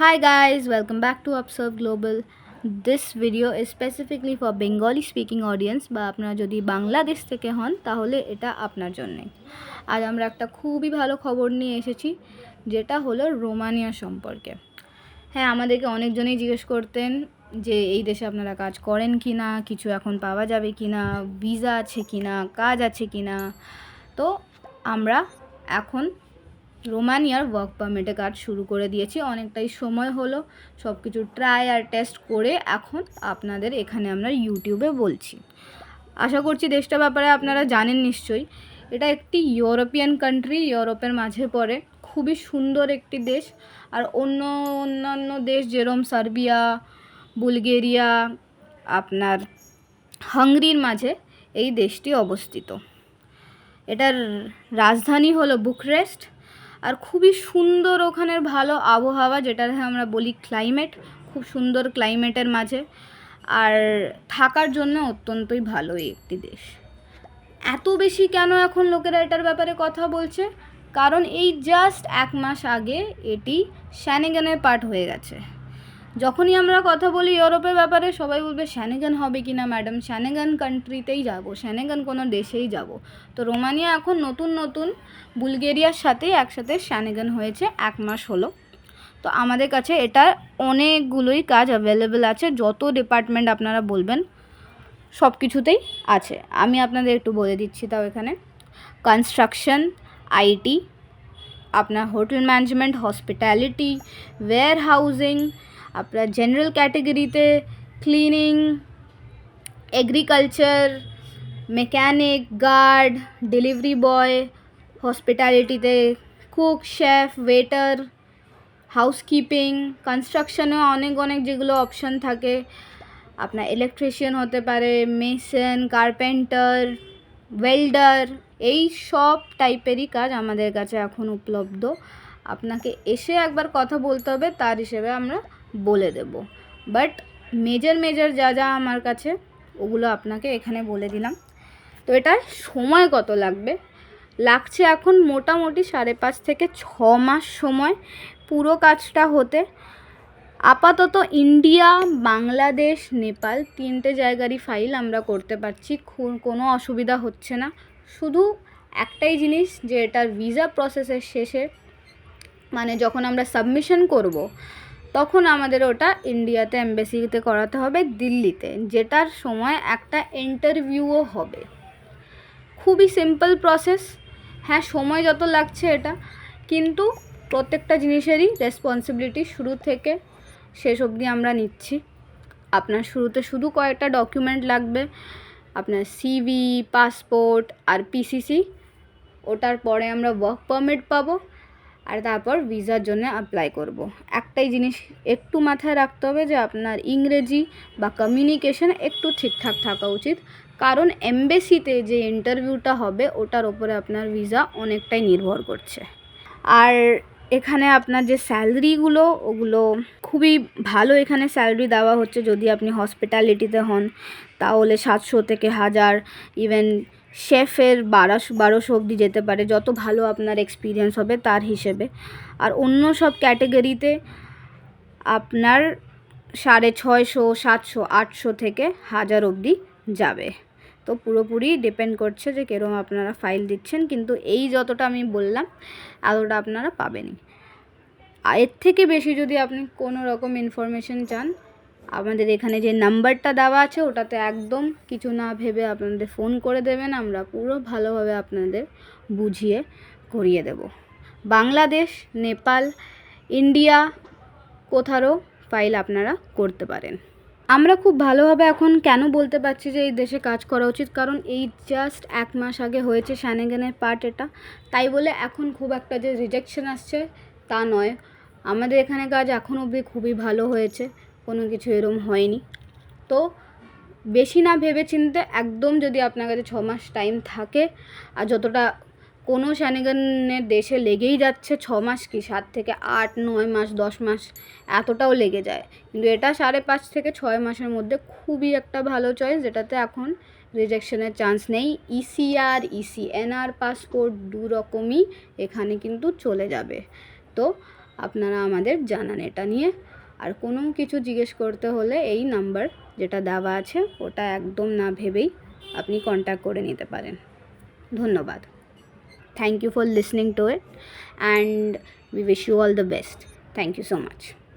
Hi guys, welcome back to Observe Global. This video is specifically for Bengali speaking audience বা আপনারা যদি বাংলাদেশ থেকে হন তাহলে এটা আপনার জন্যে। আজ আমরা একটা খুবই ভালো খবর নিয়ে এসেছি যেটা হলো রোমানিয়া সম্পর্কে। হ্যাঁ আমাদেরকে অনেকজনেই জিজ্ঞেস করতেন যে এই দেশে আপনারা কাজ করেন কি না কিছু এখন পাওয়া যাবে কি না ভিসা আছে কি না কাজ আছে কি না তো আমরা এখন রোমানিয়ার ওয়ার্ক পারমিটে কাজ শুরু করে দিয়েছি, অনেকটাই সময় হলো সব কিছু ট্রাই আর টেস্ট করে এখন আপনাদের এখানে আমরা ইউটিউবে বলছি। আশা করছি দেশটার ব্যাপারে আপনারা জানেন নিশ্চয়ই, এটা একটি ইউরোপিয়ান কান্ট্রি, ইউরোপের মাঝে পড়ে, খুবই সুন্দর একটি দেশ, আর অন্য অন্যান্য দেশ যেরম সার্বিয়া, বুলগেরিয়া, আপনার হাঙ্গরির মাঝে এই দেশটি অবস্থিত। এটার রাজধানী হলো বুকরেস্ট খুবই সুন্দর ওখানের ভালো আবহাওয়া যেটা আমরা বলি ক্লাইমেট খুব সুন্দর ক্লাইমেটের মাঝে। আর থাকার জন্য অত্যন্তই ভালো একটি দেশ। এত বেশি কেন এখন লোকেরা এটার ব্যাপারে কথা বলছে? কারণ এই জাস্ট এক মাস আগে এটি শ্যানেগানের পার্ট হয়ে গেছে। যখনই আমরা কথা বলি ইউরোপের ব্যাপারে, সবাই বলবে শ্যানেগান হবে কি না ম্যাডাম শ্যানেগান কান্ট্রিতেই যাব শ্যানেগান কোনো দেশেই যাব। তো রোমানিয়া এখন নতুন নতুন, বুলগেরিয়ার সাথে একসাথে শ্যানেগান হয়েছে, এক মাস হলো। তো আমাদের কাছে এটা অনেকগুলোই কাজ অ্যাভেলেবেল আছে, যত ডিপার্টমেন্ট আপনারা বলবেন সব কিছুতেই আছে। আমি আপনাদের একটু বলে দিচ্ছি তাও এখানে। কনস্ট্রাকশন আইটি আপনার hotel management hospitality warehousing আপনার general ক্যাটেগরিতে cleaning agriculture mechanic guard delivery boy হসপিটালিটিতে cook chef waiter housekeeping কনস্ট্রাকশনেও অনেক অনেক যেগুলো অপশান থাকে। আপনার ইলেকট্রিশিয়ান হতে পারে মেসন কার্পেন্টার ওয়েল্ডার এই সব টাইপেরই কাজ আমাদের কাছে এখন উপলব্ধ। আপনাকে এসে একবার কথা বলতে হবে, তার হিসেবে আমরা বলে দেব। বাট মেজর মেজর যা যা আমার কাছে, ওগুলো আপনাকে এখানে বলে দিলাম। তো এটার সময় কত লাগবে? লাগছে এখন মোটামুটি সাড়ে পাঁচ থেকে ছ মাস সময় পুরো কাজটা হতে। আপাতত ইন্ডিয়া, বাংলাদেশ, নেপাল তিনটে জায়গারই ফাইল আমরা করতে পারছি। কোনো অসুবিধা হচ্ছে না। শুধু একটাই জিনিস যে এটার ভিসা প্রসেসের শেষে মানে যখন আমরা সাবমিশন করব তখন আমাদের ওটা ইন্ডিয়াতে এম্বাসিতে করাতে হবে, দিল্লিতে। যেটার সময় একটা ইন্টারভিউও হবে। খুবই সিম্পল প্রসেস হ্যাঁ সময় যত লাগছে এটা। কিন্তু প্রত্যেকটা জিনিসেরই রেসপন্সিবিলিটি শুরু থেকে শেষ অবধি আমরা নিচ্ছি। আপনার শুরুতে শুধু কয়েকটা ডকুমেন্ট লাগবে। আপনার সিভি পাসপোর্ট আর পিসিসি ওটার পরে আমরা ওয়ার্ক পারমিট পাবো। আর তারপর ভিসার জন্য অ্যাপ্লাই করব। একটাই জিনিস একটু মাথায় রাখতে হবে যে আপনার ইংরেজি বা কমিউনিকেশন একটু ঠিকঠাক থাকা উচিত। কারণ এমবেসিতে যে ইন্টারভিউটা হবে, ওটার ওপরে আপনার ভিসা অনেকটাই নির্ভর করছে। আর এখানে আপনার যে স্যালারিগুলো, ওগুলো খুবই ভালো এখানে স্যালারি দেওয়া হচ্ছে। যদি আপনি হসপিটালিটিতে হন, তাহলে সাতশো থেকে হাজার ইভেন শেফের বারোশো বারোশো অবধি যেতে পারে, যত ভালো আপনার এক্সপিরিয়েন্স হবে তার হিসেবে। আর অন্য সব ক্যাটেগরিতে আপনার সাড়ে ছয়শো, সাতশো, আটশো থেকে হাজার অবধি যাবে। তো পুরোপুরি ডিপেন্ড করছে যে কীরকম আপনারা ফাইল দিচ্ছেন, কিন্তু এই যতটা আমি বললাম, এতটা আপনারা পাবেনই। এর থেকে বেশি যদি আপনি কোনো রকম ইনফরমেশন চান আমাদের এখানে যে নাম্বারটা দেওয়া আছে, ওটাতে একদম কিছু না ভেবে আপনাদের ফোন করে দেবেন, আমরা পুরো ভালোভাবে আপনাদের বুঝিয়ে করিয়ে দেব। বাংলাদেশ, নেপাল, ইন্ডিয়া কোথারও ফাইল আপনারা করতে পারেন। আমরা খুব ভালোভাবে এখন কেন বলতে পারছি যে এই দেশে কাজ করা উচিত? কারণ এই জাস্ট এক মাস আগে হয়েছে শ্যানেগেনের পার্ট এটা। তাই বলে এখন খুব একটা যে রিজেকশন আসছে, তা নয়। আমাদের এখানে কাজ এখন অবধি খুবই ভালো হয়েছে। কোনো কিছু এরম হয়নি। তো বেশি না ভেবে চিনতে একদম যদি আপনার কাছে ছ মাস টাইম থাকে, আর যতটা কোনো শ্যানেগানের দেশে লেগেই যাচ্ছে, ছ মাস কি সাত থেকে আট, নয় মাস, দশ মাস, এতটাও লেগে যায়। কিন্তু এটা সাড়ে পাঁচ থেকে ছয় মাসের মধ্যে খুবই একটা ভালো চয়েস যেটাতে এখন রিজেকশনের চান্স নেই। ইসিআর ইসিএনআর পাসপোর্ট দু রকমই এখানে কিন্তু চলে যাবে। তো আপনারা আমাদের জানান এটা নিয়ে। আর কোনো কিছু জিজ্ঞেস করতে হলে এই নাম্বার যেটা দেওয়া আছে, ওটা একদম না ভেবেই আপনি কন্ট্যাক্ট করে নিতে পারেন। ধন্যবাদ। Thank you for listening to it and we wish you all the best thank you so much